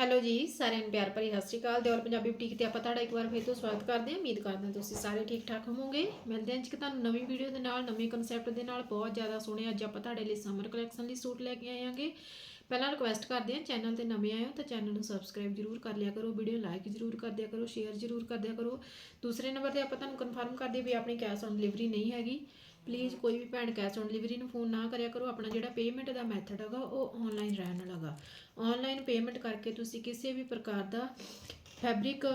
Hello ਜੀ, ਸਾਰਿਆਂ ਨੂੰ ਪਿਆਰ ਭਰੀ ਸਤਿ ਸ਼੍ਰੀ ਅਕਾਲ। ਦਿਓਲ ਪੰਜਾਬੀ ਬੁਟੀਕ ਤੇ ਆਪਾਂ ਤੁਹਾਡਾ ਇੱਕ ਵਾਰ ਫਿਰ ਤੋਂ ਸਵਾਗਤ ਕਰਦੇ ਹਾਂ। ਉਮੀਦ ਕਰਦੇ ਹਾਂ ਤੁਸੀਂ ਸਾਰੇ ਠੀਕ ਠਾਕ ਹੋਵੋਗੇ। ਮਿਲਦੇ ਹਾਂ ਜੀ ਕਿ ਤੁਹਾਨੂੰ ਨਵੀਂ ਵੀਡੀਓ ਦੇ ਨਾਲ, ਨਵੇਂ ਕਨਸੈਪਟ ਦੇ ਨਾਲ। ਬਹੁਤ ਜ਼ਿਆਦਾ ਸੋਹਣੇ ਅੱਜ ਆਪਾਂ ਤੁਹਾਡੇ ਲਈ ਸਮਰ ਕਲੈਕਸ਼ਨ ਲਈ ਸੂਟ ਲੈ ਕੇ ਆਏ ਹਾਂਗੇ। ਪਹਿਲਾਂ ਰਿਕੁਐਸਟ ਕਰਦੇ ਹਾਂ ਚੈਨਲ ਤੇ ਨਵੇਂ ਆਏ ਹੋ ਤਾਂ ਚੈਨਲ ਨੂੰ ਸਬਸਕ੍ਰਾਈਬ ਜਰੂਰ ਕਰ ਲਿਆ ਕਰੋ। ਵੀਡੀਓ ਲਾਈਕ ਜਰੂਰ ਕਰ ਦਿਆ ਕਰੋ ਸ਼ੇਅਰ ਜਰੂਰ ਕਰ ਦਿਆ ਕਰੋ। ਦੂਸਰੇ ਨੰਬਰ ਤੇ ਆਪਾਂ ਤੁਹਾਨੂੰ ਕਨਫਰਮ ਕਰਦੇ ਵੀ ਆਪਣੀ ਕੈਸ਼ ਔਨ ਡਿਲੀਵਰੀ ਨਹੀਂ ਹੈਗੀ। ਪਲੀਜ਼ ਕੋਈ ਵੀ ਭੈਣ ਕੈਸ਼ ਔਨ ਡਿਲੀਵਰੀ ਨੂੰ ਫੋਨ ਨਾ ਕਰਿਆ ਕਰੋ, ਆਪਣਾ ਜਿਹੜਾ ਪੇਮੈਂਟ ਦਾ ਮੈਥਡ ਹੈਗਾ, ਉਹ ਆਨਲਾਈਨ ਰਹਿਣ ਵਾਲਾ ਹੈਗਾ। ਆਨਲਾਈਨ ਪੇਮੈਂਟ ਕਰਕੇ ਤੁਸੀਂ ਕਿਸੇ ਵੀ ਪ੍ਰਕਾਰ ਦਾ ਫੈਬਰਿਕ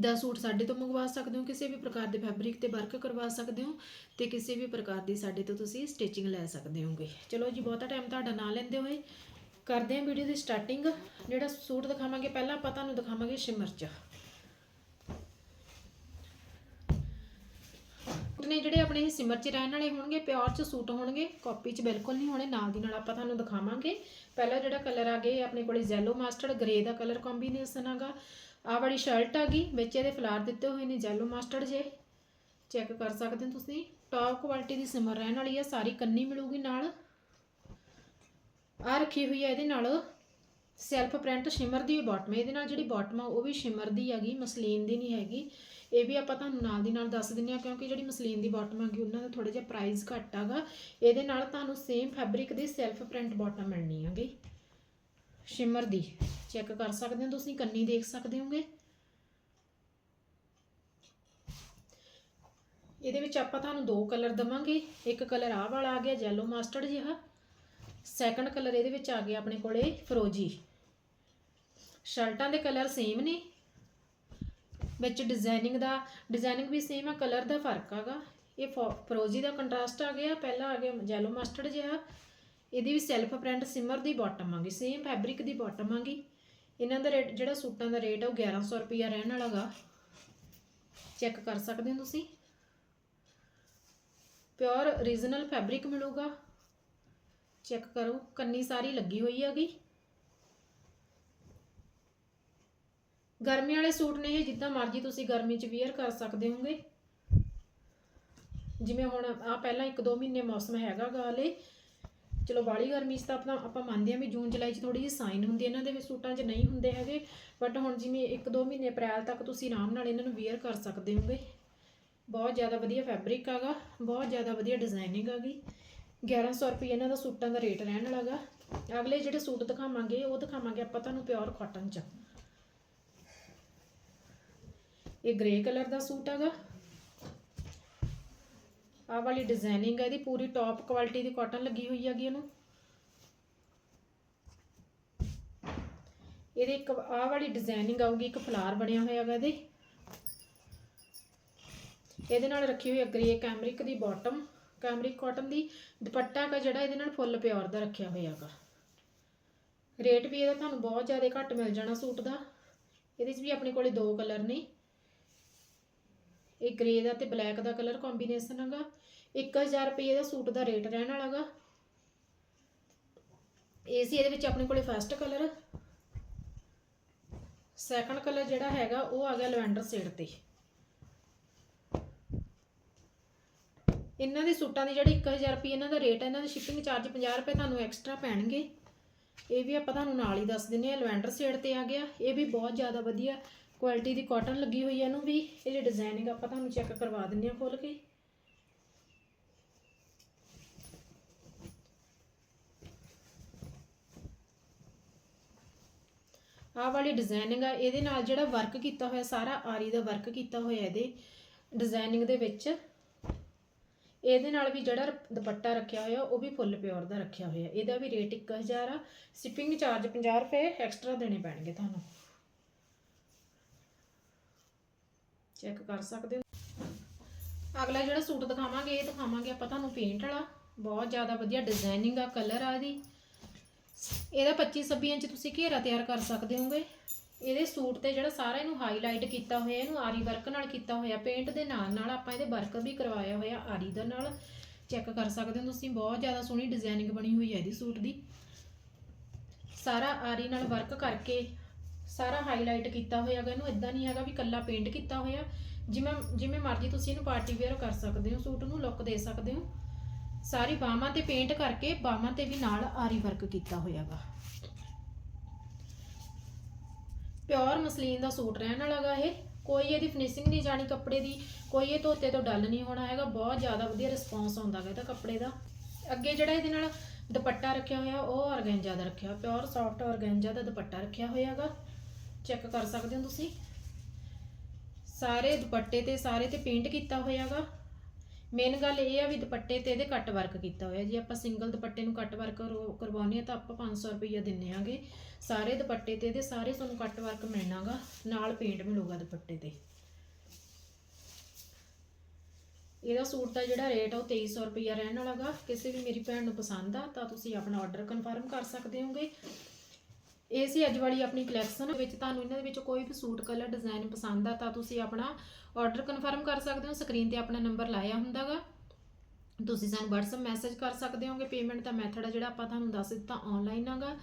ਦਾ ਸੂਟ ਸਾਡੇ ਤੋਂ ਮੰਗਵਾ ਸਕਦੇ ਹੋ, ਕਿਸੇ ਵੀ ਪ੍ਰਕਾਰ ਦੇ ਫੈਬਰਿਕ ਤੇ ਵਰਕ ਕਰਵਾ ਸਕਦੇ ਹੋ ਤੇ ਕਿਸੇ ਵੀ ਪ੍ਰਕਾਰ ਦੀ ਸਾਡੇ ਤੋਂ ਤੁਸੀਂ ਸਟਿਚਿੰਗ ਲੈ ਸਕਦੇ ਹੋਗੇ। ਚਲੋ ਜੀ, ਬਹੁਤਾ ਟਾਈਮ ਤੁਹਾਡਾ ਨਾ ਲੈਂਦੇ ਹੋਏ ਕਰਦੇ ਹਾਂ ਵੀਡੀਓ ਦੀ ਸਟਾਰਟਿੰਗ ਜਿਹੜਾ ਸੂਟ ਦਿਖਾਵਾਂਗੇ, ਪਹਿਲਾਂ ਆਪਾਂ ਤੁਹਾਨੂੰ ਦਿਖਾਵਾਂਗੇ ਸ਼ਿਮਰ ਚ ਨੇ ਜਿਹੜੇ ਆਪਣੇ ਇਹ ਸਿਮਰ ਚ ਰਹਿਣ ਵਾਲੇ ਹੋਣਗੇ, ਪਿਓਰ ਚ ਸੂਟ ਹੋਣਗੇ ਕਾਪੀ ਚ ਬਿਲਕੁਲ ਨਹੀਂ ਹੋਣੇ, ਨਾਲ ਦੀ ਨਾਲ ਆਪਾਂ ਤੁਹਾਨੂੰ ਦਿਖਾਵਾਂਗੇ। ਪਹਿਲਾ ਜਿਹੜਾ ਕਲਰ ਆ ਗਿਆ ਆਪਣੇ ਕੋਲੇ ਜ਼ੈਲੋ ਮਾਸਟਰਡ ਗ੍ਰੇ ਦਾ ਕਲਰ ਕੰਬੀਨੇਸ਼ਨ ਹੈਗਾ ਆਹ ਵਾਲੀ ਸ਼ਰਟ ਆ ਗਈ, ਵਿੱਚ ਇਹਦੇ ਫਲਾਰ ਦਿੱਤੇ ਹੋਏ ਨੇ ਜ਼ੈਲੋ ਮਾਸਟਰਡ ਜੇ। ਚੈੱਕ ਕਰ ਸਕਦੇ ਹੋ ਤੁਸੀਂ। ਟੌਪ ਕੁਆਲਿਟੀ ਦੀ ਸਿਮਰ ਰਹਿਣ ਵਾਲੀ ਆ, ਸਾਰੀ ਕੰਨੀ ਮਿਲੂਗੀ ਨਾਲ। ਆ ਰੱਖੀ ਹੋਈ ਆ ਇਹਦੇ ਨਾਲ। ਸੈਲਫ ਪ੍ਰਿੰਟ ਸ਼ਿਮਰ ਦੀ ਬਾਟਮ ਇਹਦੇ ਨਾਲ ਜਿਹੜੀ ਬਾਟਮ ਆ, ਉਹ ਵੀ ਸ਼ਿਮਰ ਦੀ ਹੈਗੀ ਮਸਲੀਨ ਦੀ ਨਹੀਂ ਹੈਗੀ। ਇਹ ਵੀ ਆਪਾਂ ਤੁਹਾਨੂੰ ਨਾਲ ਦੀ ਨਾਲ ਦੱਸ ਦਿੰਨੇ ਆ ਕਿਉਂਕਿ ਜਿਹੜੀ ਮਸਲੀਨ ਦੀ ਬਾਟਮ ਹੈਗੀ, ਉਹਨਾਂ ਦਾ ਥੋੜਾ ਜਿਹਾ ਪ੍ਰਾਈਸ ਘੱਟ ਹੈਗਾ। ਇਹਦੇ ਨਾਲ ਤੁਹਾਨੂੰ ਸੇਮ ਫੈਬਰਿਕ ਦੀ ਸੈਲਫ ਪ੍ਰਿੰਟ ਬਾਟਮ ਮਿਲਣੀ ਹੈਗੀ। ਸ਼ਿਮਰ ਦੀ। ਚੈੱਕ ਕਰ ਸਕਦੇ ਹੋ ਤੁਸੀਂ, ਕੰਨੀ ਦੇਖ ਸਕਦੇ ਹੋਗੇ। ਇਹਦੇ ਵਿੱਚ ਆਪਾਂ ਤੁਹਾਨੂੰ ਦੋ ਕਲਰ ਦਵਾਂਗੇ। ਇੱਕ ਕਲਰ ਆਹ ਵਾਲਾ ਆ ਗਿਆ ਜੈਲੋ ਮਾਸਟਰਡ ਜਿਹਾ। ਸੈਕੰਡ ਕਲਰ ਇਹਦੇ ਵਿੱਚ ਆ ਗਿਆ ਆਪਣੇ ਕੋਲੇ, ਫਰੋਜੀ। ਸ਼ਰਟਾਂ ਦੇ ਕਲਰ ਸੇਮ ਨੇ। ਵਿੱਚ ਡਿਜ਼ਾਈਨਿੰਗ ਦਾ ਡਿਜ਼ਾਈਨਿੰਗ ਵੀ ਸੇਮ ਆ ਕਲਰ ਦਾ ਫ਼ਰਕ ਹੈਗਾ ਇਹ ਫੋ- ਫਰੋਜੀ ਦਾ ਕੰਟਰਾਸਟ ਆ ਗਿਆ, ਪਹਿਲਾ ਆ ਗਿਆ ਜੈਲੋ ਮਸਟਰਡ ਜਿਹਾ। ਇਹਦੀ ਵੀ ਸੈਲਫ ਪ੍ਰਿੰਟ ਸਿਮਰ ਦੀ ਬਾਟਮ ਆਗੀ ਸੇਮ ਫੈਬਰਿਕ ਦੀ ਬਾਟਮ ਆਗੀ। ਇਹਨਾਂ ਦਾ ਰੇਟ ਜਿਹੜਾ ਸੂਟਾਂ ਦਾ ਰੇਟ ਆ, ਉਹ 1100 ਰੁਪਿਆ ਰਹਿਣ ਵਾਲਾਗਾ ਚੈੱਕ ਕਰ ਸਕਦੇ ਹੋ ਤੁਸੀਂ? ਪਿਓਰ ਰੀਜਨਲ ਫੈਬਰਿਕ ਮਿਲੂਗਾ। ਚੈੱਕ ਕਰੋ, ਕੰਨੀ ਸਾਰੀ ਲੱਗੀ ਹੋਈ ਹੈਗੀ ਗਰਮੀ ਵਾਲੇ ਸੂਟ ਨੇ ਇਹ, ਜਿੱਦਾਂ ਮਰਜ਼ੀ ਤੁਸੀਂ ਗਰਮੀ 'ਚ ਵੇਅਰ ਕਰ ਸਕਦੇ ਹੋਗੇ ਜਿਵੇਂ ਹੁਣ ਆ ਪਹਿਲਾਂ 1-2 ਮਹੀਨੇ ਮੌਸਮ ਹੈਗਾ ਗਾ ਹਲੇ। ਚਲੋ ਬਾਲੀ ਗਰਮੀ 'ਚ ਤਾਂ ਆਪਣਾ, ਆਪਾਂ ਮੰਨਦੇ ਹਾਂ ਵੀ ਜੂਨ, ਜੁਲਾਈ 'ਚ ਥੋੜੀ ਜਿਹੀ ਸਾਈਨ ਹੁੰਦੀ ਇਹਨਾਂ ਦੇ ਵੀ ਸੂਟਾਂ 'ਚ ਨਹੀਂ ਹੁੰਦੇ ਹੈਗੇ। ਬਟ ਹੁਣ ਜਿਵੇਂ 1-2 ਮਹੀਨੇ ਅਪ੍ਰੈਲ ਤੱਕ ਤੁਸੀਂ ਆਰਾਮ ਨਾਲ ਇਹਨਾਂ ਨੂੰ ਵੇਅਰ ਕਰ ਸਕਦੇ ਹੋਗੇ ਬਹੁਤ ਜ਼ਿਆਦਾ ਵਧੀਆ ਫੈਬਰਿਕ ਹੈਗਾ ਬਹੁਤ ਜ਼ਿਆਦਾ ਵਧੀਆ ਡਿਜ਼ਾਈਨਿੰਗ ਹੈਗੀ 1100 ਰੁਪਏ ਇਹਨਾਂ ਦਾ ਸੂਟਾਂ ਦਾ ਰੇਟ ਰਹਿਣ ਵਾਲਾਗਾ ਅਗਲੇ ਜਿਹੜੇ ਸੂਟ ਦਿਖਾਵਾਂਗੇ, ਉਹ ਦਿਖਾਵਾਂਗੇ ਆਪਾਂ ਤੁਹਾਨੂੰ ਪਿਓਰ ਕਾਟਨ 'ਚ। ਇਹ ਗ੍ਰੇ ਕਲਰ ਦਾ ਸੂਟ ਹੈਗਾ। ਆਹ ਵਾਲੀ ਡਿਜ਼ਾਈਨਿੰਗ ਹੈ ਇਹਦੀ, ਪੂਰੀ ਟੌਪ ਕੁਆਲਿਟੀ ਦੀ ਕਾਟਨ ਲੱਗੀ ਹੋਈ ਹੈਗੀ ਇਹਨੂੰ। ਇਹਦੇ ਇੱਕ ਆਹ ਵਾਲੀ ਡਿਜ਼ਾਈਨਿੰਗ ਆਊਗੀ, ਇੱਕ ਫਲਾਰ ਬਣਿਆ ਹੋਇਆ ਹੈਗਾ ਇਹਦੇ। ਇਹਦੇ ਨਾਲ ਰੱਖੀ ਹੋਈ ਹੈ ਗ੍ਰੇ ਕੈਮਰਿਕ ਦੀ ਬਾਟਮ ਕੈਮਰਿਕ ਕਾਟਨ ਦੀ। ਦੁਪੱਟਾ ਕਾ ਜਿਹੜਾ ਇਹਦੇ ਨਾਲ ਫੁੱਲ ਪਿਓਰ ਦਾ ਰੱਖਿਆ ਹੋਇਆ ਹੈਗਾ। ਰੇਟ ਵੀ ਇਹਦਾ ਤੁਹਾਨੂੰ ਬਹੁਤ ਜ਼ਿਆਦਾ ਘੱਟ ਮਿਲ ਜਾਣਾ ਸੂਟ ਦਾ। ਇਹਦੇ 'ਚ ਵੀ ਆਪਣੇ ਕੋਲੇ ਦੋ ਕਲਰ ਨੇ। ਇਹ ਗ੍ਰੇ ਦਾ ਤੇ ਬਲੈਕ ਦਾ ਕਲਰ ਕੰਬੀਨੇਸ਼ਨ ਹੈਗਾ। 1000 ਰੁਪਏ ਦਾ ਸੂਟ ਦਾ ਰੇਟ ਰਹਿਣ ਵਾਲਾਗਾ ਇਹ ਸੀ ਇਹਦੇ ਵਿੱਚ ਆਪਣੇ ਕੋਲੇ ਫਸਟ ਕਲਰ ਸੈਕੰਡ ਕਲਰ ਜਿਹੜਾ ਹੈਗਾ, ਉਹ ਆ ਗਿਆ ਲਵੈਂਡਰ ਸ਼ੇਡ ਤੇ। ਇਹਨਾਂ ਦੇ ਸੂਟਾਂ ਦੀ ਜਿਹੜੀ 1000 ਰੁਪਏ ਇਹਨਾਂ ਦਾ ਰੇਟ ਹੈ ਇਹਨਾਂ ਦਾ ਸ਼ਿਪਿੰਗ ਚਾਰਜ 50 ਰੁਪਏ ਤੁਹਾਨੂੰ ਐਕਸਟਰਾ ਪੈਣਗੇ। ਇਹ ਵੀ ਆਪਾਂ ਤੁਹਾਨੂੰ ਨਾਲ ਹੀ ਦੱਸ ਦਿੰਨੇ ਆ ਲਵੈਂਡਰ ਸ਼ੇਡ ਤੇ ਆ ਗਿਆ। ਇਹ ਵੀ ਬਹੁਤ ਜ਼ਿਆਦਾ ਵਧੀਆ ਕੁਆਲਿਟੀ ਦੀ ਕਾਟਨ ਲੱਗੀ ਹੋਈ ਹੈ ਇਹਨੂੰ ਵੀ। ਇਹ ਜਿਹੜੀ ਡਿਜ਼ਾਈਨਿੰਗ ਆਪਾਂ ਤੁਹਾਨੂੰ ਚੈੱਕ ਕਰਵਾ ਦਿੰਨੇ ਆ ਖੋਲ ਕੇ। ਆਹ ਵਾਲੀ ਡਿਜ਼ਾਈਨਿੰਗ ਆ, ਇਹਦੇ ਨਾਲ ਜਿਹੜਾ ਵਰਕ ਕੀਤਾ ਹੋਇਆ, ਸਾਰਾ ਆਰੀ ਦਾ ਵਰਕ ਕੀਤਾ ਹੋਇਆ ਇਹਦੇ ਡਿਜ਼ਾਈਨਿੰਗ ਦੇ ਵਿੱਚ। ਇਹਦੇ ਨਾਲ ਵੀ ਜਿਹੜਾ ਦੁਪੱਟਾ ਰੱਖਿਆ ਹੋਇਆ, ਉਹ ਵੀ ਫੁੱਲ ਪਿਓਰ ਦਾ ਰੱਖਿਆ ਹੋਇਆ। ਇਹਦਾ ਵੀ ਰੇਟ 1000 ਆ। ਸ਼ਿਪਿੰਗ ਚਾਰਜ 50 ਰੁਪਏ ਐਕਸਟਰਾ ਦੇਣੇ ਪੈਣਗੇ ਤੁਹਾਨੂੰ। ਚੈੱਕ ਕਰ ਸਕਦੇ ਹੋ। ਅਗਲਾ ਜਿਹੜਾ ਸੂਟ ਦਿਖਾਵਾਂਗੇ, ਇਹ ਦਿਖਾਵਾਂਗੇ ਆਪਾਂ ਤੁਹਾਨੂੰ ਪੇਂਟ ਵਾਲਾ। ਬਹੁਤ ਜ਼ਿਆਦਾ ਵਧੀਆ ਡਿਜ਼ਾਈਨਿੰਗ ਆ ਕਲਰ ਆ ਇਹਦੀ। ਇਹਦਾ 25 26 ਇੰਚ ਤੁਸੀਂ ਘੇਰਾ ਤਿਆਰ ਕਰ ਸਕਦੇ ਹੋਗੇ। ਇਹਦੇ ਸੂਟ ਤੇ ਜਿਹੜਾ ਸਾਰਾ ਇਹਨੂੰ ਹਾਈਲਾਈਟ ਕੀਤਾ ਹੋਇਆ, ਇਹਨੂੰ ਆਰੀ ਵਰਕ ਨਾਲ ਕੀਤਾ ਹੋਇਆ ਪੇਂਟ ਦੇ ਨਾਲ ਨਾਲ ਆਪਾਂ ਇਹਦੇ ਵਰਕ ਵੀ ਕਰਵਾਇਆ ਹੋਇਆ ਆਰੀ ਦੇ ਨਾਲ। ਚੈੱਕ ਕਰ ਸਕਦੇ ਹੋ ਤੁਸੀਂ, ਬਹੁਤ ਜ਼ਿਆਦਾ ਸੋਹਣੀ ਡਿਜ਼ਾਈਨਿੰਗ ਬਣੀ ਹੋਈ ਹੈ ਇਹਦੀ ਸੂਟ ਦੀ। ਸਾਰਾ ਆਰੀ ਨਾਲ ਵਰਕ ਕਰਕੇ ਸਾਰਾ ਹਾਈਲਾਈਟ ਕੀਤਾ ਹੋਇਆ ਹੈਗਾ ਇਹਨੂੰ ਇਦਾਂ ਨਹੀਂ ਹੈਗਾ ਵੀ ਕੱਲਾ ਪੇਂਟ ਕੀਤਾ ਹੋਇਆ। ਜਿਵੇਂ ਜਿਵੇਂ ਮਰਜ਼ੀ ਤੁਸੀਂ ਇਹਨੂੰ ਪਾਰਟੀ ਵੇਅਰ ਕਰ ਸਕਦੇ ਹੋ, ਸੂਟ ਨੂੰ ਲੁੱਕ ਦੇ ਸਕਦੇ ਹੋ। ਸਾਰੀ ਬਾਹਾਂ ਤੇ ਪੇਂਟ ਕਰਕੇ ਬਾਹਾਂ ਤੇ ਵੀ ਨਾਲ ਆਰੀ ਵਰਕ ਕੀਤਾ ਹੋਇਆ ਹੋਇਆਗਾ ਪਿਓਰ ਮਸਲੀਨ ਦਾ ਸੂਟ ਰਹਿਣ ਵਾਲਾ ਵਾਲਾਗਾ ਇਹ। ਕੋਈ ਇਹਦੀ ਫਿਨਿਸ਼ਿੰਗ ਨਹੀਂ ਜਾਣੀ ਕੱਪੜੇ ਦੀ, ਕੋਈ ਇਹ ਧੋਤੇ ਤੋਂ ਡੱਲ ਨਹੀਂ ਹੋਣਾ ਹੈਗਾ, ਬਹੁਤ ਜ਼ਿਆਦਾ ਵਧੀਆ ਰਿਸਪੌਂਸ ਆਉਂਦਾ ਗਾ ਇਹਦਾ ਕੱਪੜੇ ਦਾ। ਅੱਗੇ ਜਿਹੜਾ ਇਹਦੇ ਨਾਲ ਦੁਪੱਟਾ ਰੱਖਿਆ ਹੋਇਆ, ਉਹ ਔਰਗੈਂਜਾ ਦਾ ਰੱਖਿਆ ਪਿਓਰ ਸੌਫਟ ਔਰਗੈਂਜਾ ਦਾ ਦੁਪੱਟਾ ਰੱਖਿਆ ਹੋਇਆ ਹੋਇਆਗਾ ਚੈੱਕ ਕਰ ਸਕਦੇ ਹੋ ਤੁਸੀਂ? ਸਾਰੇ ਦੁਪੱਟੇ ਤੇ ਸਾਰੇ ਤੇ ਪੇਂਟ ਕੀਤਾ ਹੋਇਆਗਾ। ਮੇਨ ਗੱਲ ਇਹ ਆ ਵੀ ਦੁਪੱਟੇ ਤੇ ਇਹਦੇ ਕੱਟ ਵਰਕ ਕੀਤਾ ਹੋਇਆ। ਜੇ ਆਪਾਂ ਸਿੰਗਲ ਦੁਪੱਟੇ ਨੂੰ ਕੱਟ ਵਰਕ ਕਰਵਾਉਨੇ ਆ ਤਾਂ ਆਪਾਂ 500 ਰੁਪਈਆ ਦਿੰਨੇ ਆਗੇ। ਸਾਰੇ ਦੁਪੱਟੇ ਤੇ ਇਹਦੇ ਸਾਰੇ ਤੁਹਾਨੂੰ ਕੱਟ ਵਰਕ ਮਿਲਣਾਗਾ। ਨਾਲ ਪੇਂਟ ਮਿਲੂਗਾ ਦੁਪੱਟੇ ਤੇ। ਇਹਦਾ ਸੂਟ ਦਾ ਜਿਹੜਾ ਰੇਟ ਆ ਉਹ 2300 ਰੁਪਈਆ ਰਹਿਣ ਵਾਲਾਗਾ ਕਿਸੇ ਵੀ ਮੇਰੀ ਭੈਣ ਨੂੰ ਪਸੰਦ ਆ ਤਾਂ ਤੁਸੀਂ ਆਪਣਾ ਆਰਡਰ ਕਨਫਰਮ ਕਰ ਸਕਦੇ ਹੋਗੇ। ਇਹ ਸੀ ਅੱਜ ਵਾਲੀ ਆਪਣੀ ਕਲੈਕਸ਼ਨ ਵਿੱਚ ਤੁਹਾਨੂੰ ਇਹਨਾਂ ਦੇ ਵਿੱਚ ਕੋਈ ਵੀ ਸੂਟ ਕਲਰ ਡਿਜ਼ਾਈਨ ਪਸੰਦ ਆ ਤਾਂ ਤੁਸੀਂ ਆਪਣਾ ਆਰਡਰ ਕਨਫਰਮ ਕਰ ਸਕਦੇ ਹੋ ਸਕਰੀਨ ਤੇ ਆਪਣਾ ਨੰਬਰ ਲਾਇਆ ਹੁੰਦਾਗਾ। ਤੁਸੀਂ ਸਾਨੂੰ WhatsApp ਮੈਸੇਜ ਕਰ ਸਕਦੇ ਹੋਗੇ ਪੇਮੈਂਟ ਦਾ ਮੈਥਡ ਆ ਜਿਹੜਾ ਆਪਾਂ ਤੁਹਾਨੂੰ ਦੱਸ ਦਿੱਤਾ ਆਨਲਾਈਨ ਆਗਾ।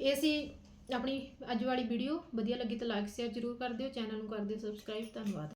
ਇਹ ਸੀ ਆਪਣੀ ਅੱਜ ਵਾਲੀ ਵੀਡੀਓ ਵਧੀਆ ਲੱਗੀ ਤਾਂ ਲਾਈਕ ਸ਼ੇਅਰ ਜ਼ਰੂਰ ਕਰ ਦਿਓ ਚੈਨਲ ਨੂੰ ਕਰ ਦਿਓ ਸਬਸਕ੍ਰਾਈਬ ਧੰਨਵਾਦ।